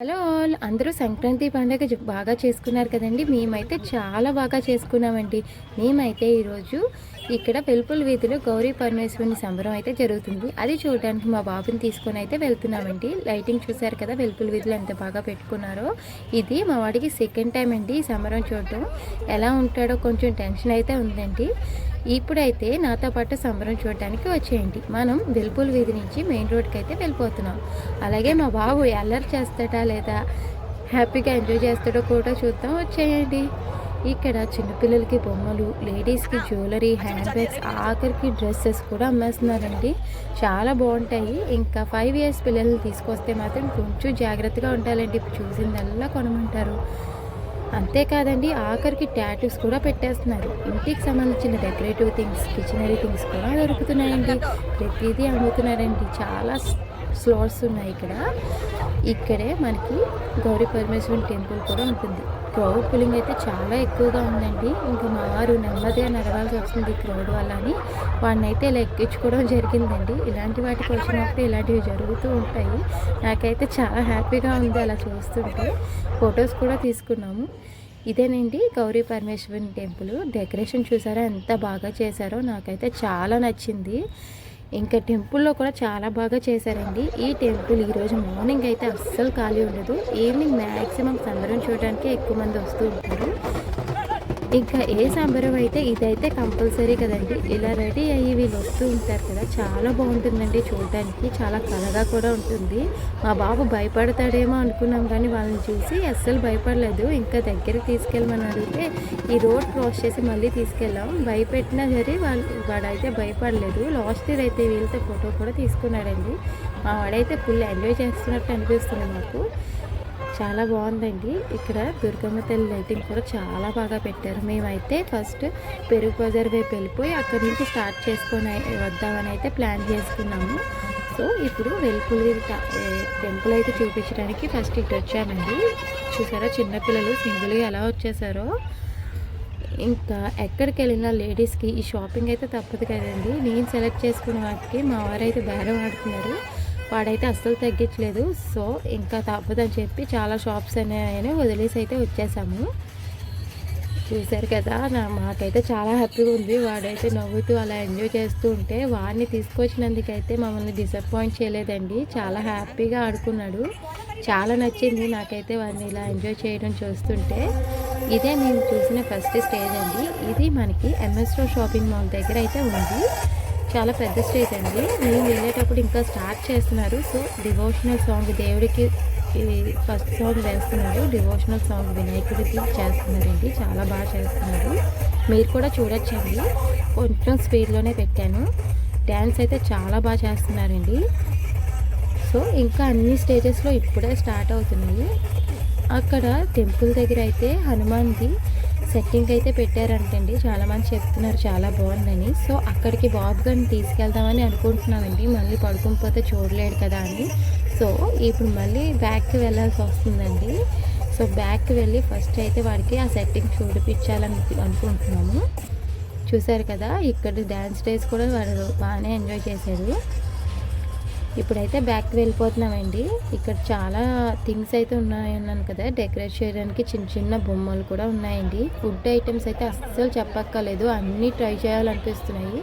Hello all. అందరూ సంక్రాంతి పండుగ బాగా చేసుకున్నారు కదండి. మేమైతే చాలా బాగా చేసుకున్నామండి. మేమైతే ఈరోజు ఇక్కడ వెలుపుల వీధిలో గౌరీ పరమేశ్వరుని సంబరం అయితే జరుగుతుంది. అది చూడడానికి మా బాబుని తీసుకొని అయితే వెళ్తున్నామండి. లైటింగ్ చూసారు కదా వెలుపుల వీధిలో ఎంత బాగా పెట్టుకున్నారో. ఇది మా వాడికి సెకండ్ టైం అండి ఈ సంబరం చూడటం ఎలా ఉంటాడో కొంచెం టెన్షన్ అయితే ఉందండి. ఇప్పుడైతే నాతో పాటు సంబరం చూడడానికి వచ్చేయండి. మనం వెలుపుల వీధి నుంచి మెయిన్ రోడ్కి అయితే వెళ్ళిపోతున్నాం. అలాగే మా బాబు అల్లరి చేస్తాడా లేదా హ్యాపీగా ఎంజాయ్ చేస్తాడో కూడా చూద్దాం. వచ్చేయండి. ఇక్కడ చిన్నపిల్లలకి బొమ్మలు లేడీస్కి జ్యువెలరీ హ్యాండ్ బ్యాగ్స్ ఆఖరికి డ్రెస్సెస్ కూడా అమ్మేస్తున్నారండి. చాలా బాగుంటాయి. ఇంకా ఫైవ్ ఇయర్స్ పిల్లల్ని తీసుకొస్తే మాత్రం కొంచెం జాగ్రత్తగా ఉండాలండి. చూసిందల్లా కొనమంటారు. అంతేకాదండి ఆఖరికి టాటూస్ కూడా పెట్టేస్తున్నారు. ఇంటికి సంబంధించిన డెకరేటివ్ థింగ్స్ కిచెనరీ థింగ్స్ కూడా దొరుకుతున్నాయండి. ప్రతిదీ అమ్ముతున్నారండి. చాలా స్లాట్స్ ఉన్నాయి ఇక్కడ. ఇక్కడే మనకి గౌరీ పరమేశ్వరి టెంపుల్ కూడా ఉంటుంది. క్రౌడ్ పులింగ్ అయితే చాలా ఎక్కువగా ఉందండి. ఇంకా మారు నెమ్మదిగా నడవాల్సి వస్తుంది క్రౌడ్ వల్ల అని వాడిని అయితే ఇలా ఎక్కించుకోవడం జరిగిందండి. ఇలాంటి వాటికి వచ్చినప్పుడు ఇలాంటివి జరుగుతూ ఉంటాయి. నాకైతే చాలా హ్యాపీగా ఉంది అలా చూస్తుంటే. ఫొటోస్ కూడా తీసుకున్నాము. ఇదేనండి గౌరీ పరమేశ్వరి టెంపుల్. డెకరేషన్ చూసారా ఎంత బాగా చేశారో నాకైతే చాలా నచ్చింది. ఇంకా టెంపుల్లో కూడా చాలా బాగా చేశారండి. ఈ టెంపుల్ ఈరోజు మార్నింగ్ అయితే అస్సలు ఖాళీ ఉండదు. ఈవినింగ్ మ్యాక్సిమం సందర్భం చూడడానికి ఎక్కువ మంది వస్తూ ఉంటారు. ఇంకా ఏ సంబరం అయితే ఇదైతే కంపల్సరీ కదండి. ఇలా రెడీ అయ్యి వీళ్ళు వస్తూ ఉంటారు కదా చాలా బాగుంటుందండి చూడడానికి. చాలా కలగా కూడా ఉంటుంది. మా బాబు భయపడతాడేమో అనుకున్నాం కానీ వాళ్ళని చూసి అస్సలు భయపడలేదు. ఇంకా దగ్గరికి తీసుకెళ్ళమని అడిగితే ఈ రోడ్ క్రాస్ చేసి మళ్ళీ తీసుకెళ్ళాం. భయపెట్టినా సరే వాళ్ళు వాడైతే భయపడలేదు. లాస్ట్ ఇయర్ అయితే వీళ్ళతో ఫోటో కూడా తీసుకున్నాడండి. మా వాడైతే ఫుల్ ఎంజాయ్ చేస్తున్నట్టు అనిపిస్తుంది మాకు. చాలా బాగుందండి. ఇక్కడ దుర్గమ్మ తల్లి లైటింగ్ కూడా చాలా బాగా పెట్టారు. మేమైతే ఫస్ట్ పెరుగు బజార్ వైపు వెళ్ళిపోయి అక్కడి నుంచి స్టార్ట్ చేసుకొని వద్దామని అయితే ప్లాన్ చేసుకున్నాము. సో ఇప్పుడు వెలుపులి టెంపుల్ అయితే చూపించడానికి ఫస్ట్ ఇటు వచ్చామండి. చూసారా చిన్నపిల్లలు సింగిల్గా ఎలా వచ్చేసారో. ఇంకా ఎక్కడికి వెళ్ళినా లేడీస్కి ఈ షాపింగ్ అయితే తప్పదు కదండి. నేను సెలెక్ట్ చేసుకున్న వాటికి మా వారైతే బేరం ఆడుతున్నారు. వాడైతే అస్సలు తగ్గించలేదు. సో ఇంకా తప్పదని చెప్పి చాలా షాప్స్ అనేవి వదిలేసి అయితే వచ్చేసాము. చూశారు కదా నా మాకైతే చాలా హ్యాపీగా ఉంది. వాడైతే నవ్వుతూ అలా ఎంజాయ్ చేస్తూ ఉంటే వాడిని తీసుకొచ్చినందుకైతే మమ్మల్ని డిసప్పాయింట్ చేయలేదండి. చాలా హ్యాపీగా ఆడుకున్నాడు. చాలా నచ్చింది నాకైతే వాడిని ఇలా ఎంజాయ్ చేయడం చూస్తుంటే. ఇదే నేను చూసిన ఫస్ట్ స్టేజ్ అండి. ఇది మనకి ఎంఎస్ఓ షాపింగ్ మాల్ దగ్గర అయితే ఉంది. చాలా పెద్ద స్టేజ్ అండి మేము వెళ్ళేటప్పుడు ఇంకా స్టార్ట్ చేస్తున్నారు. సో డివోషనల్ సాంగ్ దేవుడికి ఫస్ట్ సాంగ్ వేస్తున్నారు. డివోషనల్ సాంగ్ వినాయకుడికి చేస్తున్నారండి. చాలా బాగా చేస్తున్నారు. మీరు కూడా చూడొచ్చండి. కొంచెం స్పీడ్లోనే పెట్టాను. డ్యాన్స్ అయితే చాలా బాగా చేస్తున్నారండి. సో ఇంకా అన్ని స్టేజెస్లో ఇప్పుడే స్టార్ట్ అవుతున్నాయి. అక్కడ టెంపుల్ దగ్గర అయితే హనుమాన్ది సెట్టింగ్ అయితే పెట్టారంటండి. చాలా మంది చెప్తున్నారు చాలా బాగుందని. సో అక్కడికి బాబు గారిని తీసుకెళ్దామని అనుకుంటున్నామండి. మళ్ళీ పడుకునిపోతే చూడలేడు కదా అని. సో ఇప్పుడు మళ్ళీ బ్యాక్కి వెళ్ళాల్సి వస్తుందండి. సో బ్యాక్కి వెళ్ళి ఫస్ట్ అయితే వాడికి ఆ సెట్టింగ్ చూడిపించాలని అనుకుంటున్నాము. చూశారు కదా ఇక్కడ డ్యాన్స్ డేస్ కూడా వాడు బాగానే ఎంజాయ్ చేశారు ఇప్పుడైతే బ్యాక్కి వెళ్ళిపోతున్నామండి. ఇక్కడ చాలా థింగ్స్ అయితే ఉన్నాయన్నాను కదా. డెకరేట్ చేయడానికి చిన్న చిన్న బొమ్మలు కూడా ఉన్నాయండి. ఫుడ్ ఐటమ్స్ అయితే అస్సలు చెప్పక్కర్లేదు. అన్నీ ట్రై చేయాలనిపిస్తున్నాయి.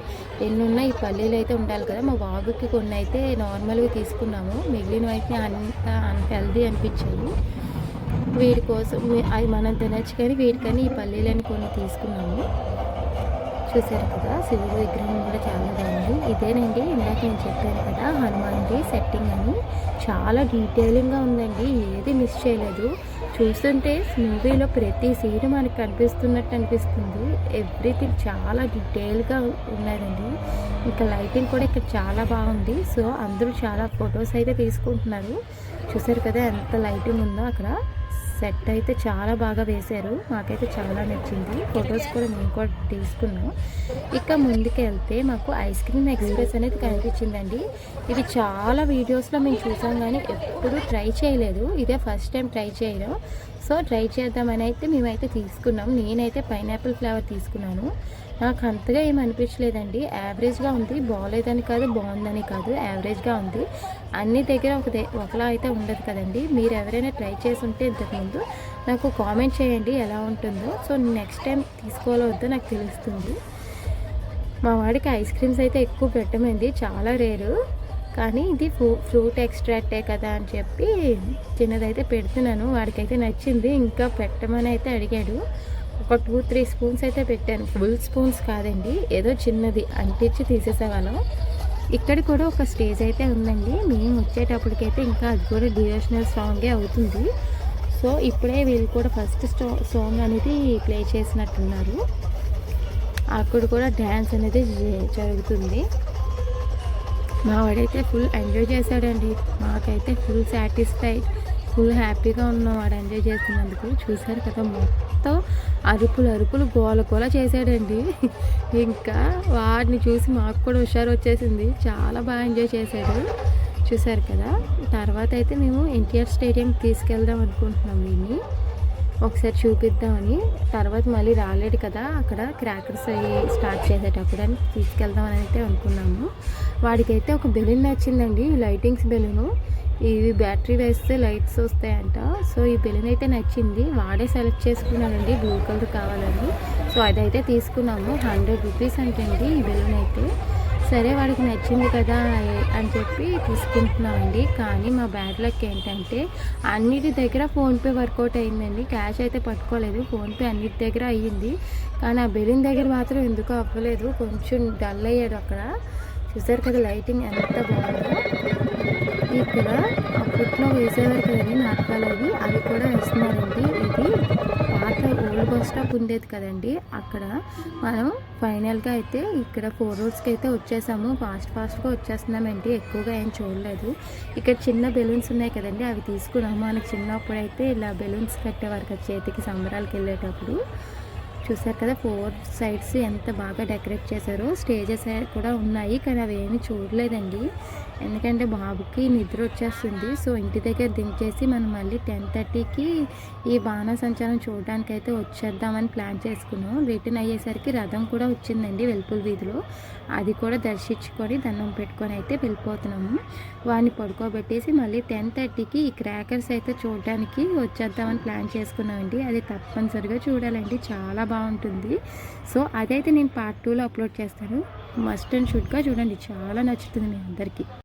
ఎన్ని ఉన్నాయి ఈ పల్లీలు అయితే ఉండాలి కదా. మా బాబుకి కొన్ని అయితే నార్మల్గా తీసుకున్నాము. మిగిలిన అయితే అంత అన్హెల్దీ అనిపించాయి. వీడి కోసం అవి మనం తినచ్చు కానీ వీటికని ఈ పల్లీలని కొన్ని తీసుకున్నాము. చూశారు కదా శివుడి విగ్రహం కూడా చాలా బాగుంది. ఇదేనండి ఇందాక నేను చెప్పాను కదా హనుమాన్ది సెట్టింగ్ అని. చాలా డీటెయిలింగ్గా ఉందండి ఏది మిస్ చేయలేదు. చూస్తుంటే మూవీలో ప్రతి సీన్ మనకు కనిపిస్తున్నట్టు అనిపిస్తుంది. ఎవ్రీథింగ్ చాలా డీటెయిల్గా ఉన్నారండి. ఇంకా లైటింగ్ కూడా ఇక్కడ చాలా బాగుంది. సో అందరూ చాలా ఫొటోస్ అయితే తీసుకుంటున్నారు. చూసారు కదా ఎంత లైటింగ్ ఉందో అక్కడ. సెట్ అయితే చాలా బాగా వేశారు. మాకైతే చాలా నచ్చింది. ఫొటోస్ కూడా మేము కూడా తీసుకున్నాం. ఇక ముందుకు వెళ్తే మాకు ఐస్ క్రీమ్ ఎక్స్ప్రెస్ అనేది కనిపించిందండి. ఇది చాలా వీడియోస్లో మేము చూసాం కానీ ఎప్పుడూ ట్రై చేయలేదు. ఇదే ఫస్ట్ టైం ట్రై చేయడం. సో ట్రై చేద్దామని అయితే మేమైతే తీసుకున్నాం. నేనైతే పైనాపిల్ ఫ్లేవర్ తీసుకున్నాను. నాకు అంతగా ఏం అనిపించలేదండి. యావరేజ్గా ఉంది. బాగాలేదని కాదు బాగుందని కాదు యావరేజ్గా ఉంది. అన్ని దగ్గర ఒక దే- ఒకలా అయితే ఉండదు కదండి. మీరు ఎవరైనా ట్రై చేసి ఉంటే ఇంతకుముందు నాకు కామెంట్ చేయండి ఎలా ఉంటుందో. సో నెక్స్ట్ టైం తీసుకోవాలో వద్దో నాకు తెలుస్తుంది. మా వాడికి ఐస్ క్రీమ్స్ అయితే ఎక్కువ పెట్టమండి. చాలా రేరు. కానీ ఇది ఫ్రూ ఫ్రూట్ ఎక్స్ట్రాక్టే కదా అని చెప్పి చిన్నదైతే పెడుతున్నాను. వాడికైతే నచ్చింది. ఇంకా పెట్టమని అయితే అడిగాడు. ఒక టూ త్రీ స్పూన్స్ అయితే పెట్టాను. ఫుల్ స్పూన్స్ కాదండి. ఏదో చిన్నది. అంటించి తీసేసేవాళ్ళం. ఇక్కడ కూడా ఒక స్టేజ్ అయితే ఉందండి. మేము వచ్చేటప్పటికైతే ఇంకా అది కూడా డివోషనల్ సాంగే అవుతుంది. సో ఇప్పుడే వీళ్ళు కూడా ఫస్ట్ స్టో సాంగ్ అనేది ప్లే చేసినట్టున్నారు. అక్కడ కూడా డ్యాన్స్ అనేది జరుగుతుంది. మా వాడైతే ఫుల్ ఎంజాయ్ చేశాడండి. మాకైతే ఫుల్ సాటిస్ఫైడ్ ఫుల్ హ్యాపీగా ఉన్నాం వాడు ఎంజాయ్ చేస్తున్నందుకు చూశారు కదా మొత్తం అరుపులు అరుపులు గోల గోల చేశాడండి. ఇంకా వాడిని చూసి మాకు కూడా హుషారు వచ్చేసింది. చాలా బాగా ఎంజాయ్ చేశాడు. చూశారు కదా? తర్వాత అయితే మేము ఎన్టీఆర్ స్టేడియం తీసుకెళ్దాం అనుకుంటున్నాం దీన్ని ఒకసారి చూపిద్దామని. తర్వాత మళ్ళీ రాలేడు కదా అక్కడ క్రాకర్స్ అవి స్టార్ట్ చేసేటప్పుడు అని తీసుకెళ్దామని అయితే అనుకున్నాము. వాడికైతే ఒక బెలూన్ నచ్చిందండి లైటింగ్స్ బెలూను. ఇవి బ్యాటరీ వేస్తే లైట్స్ వస్తాయంట. సో ఈ బెలూన్ అయితే నచ్చింది. వాడే సెలెక్ట్ చేసుకున్నానండి బ్లూ కలర్ కావాలని. సో అదైతే తీసుకున్నాము. హండ్రెడ్ రూపీస్ అంటండి ఈ బెలూన్ అయితే. సరే వాడికి నచ్చింది కదా అని చెప్పి తీసుకుంటున్నామండి. కానీ మా బ్యాడ్ లక్ ఏంటంటే అన్నిటి దగ్గర ఫోన్పే వర్కౌట్ అయిందండి. క్యాష్ అయితే పట్టుకోలేదు. ఫోన్పే అన్నిటి దగ్గర అయ్యింది. కానీ ఆ బెలూన్ దగ్గర మాత్రం ఎందుకో అవ్వలేదు. కొంచెం డల్ అయ్యాడు అక్కడ. చూసారు కదా లైటింగ్ ఎంత బాగుందో. ఇక్కడ అప్పట్లో వేసేవారు కదండి నాటకాలు అవి అవి కూడా వేస్తున్నారండి. ఇది పాత ఓల్డ్ బస్ స్టాప్ ఉండేది కదండి. అక్కడ మనం ఫైనల్గా అయితే ఇక్కడ ఫోర్ రోడ్స్కి అయితే వచ్చేసాము. ఫాస్ట్ ఫాస్ట్గా వచ్చేస్తున్నామండి. ఎక్కువగా ఏం చూడలేదు. ఇక్కడ చిన్న బెలూన్స్ ఉన్నాయి కదండి అవి తీసుకున్నాము. మనకి చిన్నప్పుడు అయితే ఇలా బెలూన్స్ కట్టేవారు కదా చేతికి సంబరాలకు వెళ్ళేటప్పుడు. చూసారు కదా ఫోర్ సైడ్స్ ఎంత బాగా డెకరేట్ చేశారో స్టేజెస్ కూడా ఉన్నాయి కానీ అవి ఏమీ చూడలేదండి. ఎందుకంటే బాబుకి నిద్ర వచ్చేస్తుంది. సో ఇంటి దగ్గర దించేసి మనం మళ్ళీ టెన్ థర్టీకి ఈ బాణసంచారం చూడడానికి అయితే వచ్చేద్దామని ప్లాన్ చేసుకున్నాం. రిటర్న్ అయ్యేసరికి రథం కూడా వచ్చిందండి వెలుపుల వీధిలో. అది కూడా దర్శించుకొని దండం పెట్టుకొని అయితే వెళ్ళిపోతున్నాము వాడిని పడుకోబెట్టేసి మళ్ళీ టెన్ థర్టీకి ఈ క్రాకర్స్ అయితే చూడడానికి వచ్చేద్దామని ప్లాన్ చేసుకున్నామండి. అది తప్పనిసరిగా చూడాలండి. చాలా బాగుంటుంది. సో అదైతే నేను పార్ట్ టూలో అప్లోడ్ చేస్తాను. మస్ట్ అండ్ షుడ్గా చూడండి. చాలా నచ్చుతుంది మీ అందరికీ.